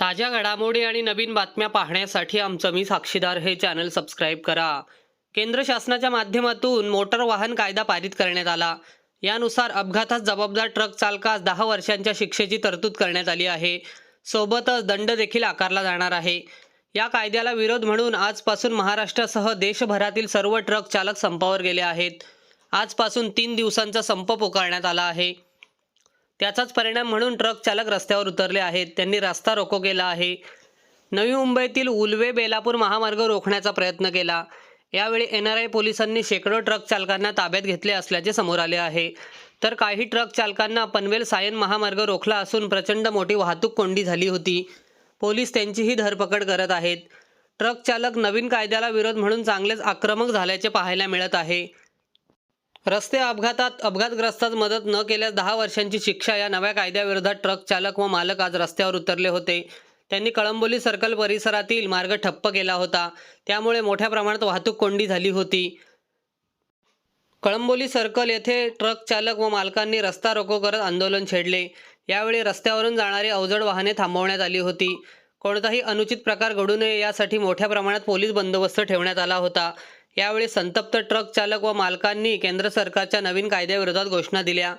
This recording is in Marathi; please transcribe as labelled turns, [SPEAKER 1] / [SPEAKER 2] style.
[SPEAKER 1] ताज्या घडामोडी आणि नवीन बातम्या पाहण्यासाठी आमचं मी साक्षीदार हे चॅनल सबस्क्राईब करा. केंद्र शासनाच्या माध्यमातून मोटर वाहन कायदा पारित करण्यात आला. यानुसार अपघातात जबाबदार ट्रक चालकास दहा वर्षांच्या शिक्षेची तरतूद करण्यात आली आहे. सोबतच दंड देखील आकारला जाणार आहे. या कायद्याला विरोध म्हणून आजपासून महाराष्ट्रासह देशभरातील सर्व ट्रक चालक संपावर गेले आहेत. आजपासून तीन दिवसांचा संप पुकारण्यात आला आहे. त्याचाच परिणाम म्हणून ट्रक चालक रस्त्यावर उतरले आहेत. त्यांनी रस्ता रोको केला आहे. नवी मुंबईतील उलवे बेलापूर महामार्ग रोखण्याचा प्रयत्न केला. यावेळी एन आर आय पोलिसांनी शेकडो ट्रक चालकांना ताब्यात घेतले असल्याचे समोर आले आहे. तर काही ट्रक चालकांना पनवेल सायन महामार्ग रोखला असून प्रचंड मोठी वाहतूक कोंडी झाली होती. पोलीस त्यांचीही धरपकड करत आहेत. ट्रक चालक नवीन कायद्याला विरोध म्हणून चांगलेच आक्रमक झाल्याचे पाहायला मिळत आहे. रस्ते अपघातात अपघातग्रस्तात मदत न केल्यास दहा वर्षांची शिक्षा. या नव्या कायद्याविरोधात ट्रक चालक व मालक आज रस्त्यावर उतरले होते. त्यांनी कळंबोली सर्कल परिसरातील मार्ग ठप्प केला होता. त्यामुळे मोठ्या प्रमाणात वाहतूक कोंडी झाली होती. कळंबोली सर्कल येथे ट्रक चालक व मालकांनी रस्ता रोको करत आंदोलन छेडले. यावेळी रस्त्यावरून जाणारी अवजड वाहने थांबवण्यात आली होती. कोणताही अनुचित प्रकार घडू नये यासाठी मोठ्या प्रमाणात पोलीस बंदोबस्त ठेवण्यात आला होता. यावेळी संतप्त ट्रक चालक व मालकांनी केंद्र सरकारच्या नवीन कायद्याविरोधात घोषणा दिल्या.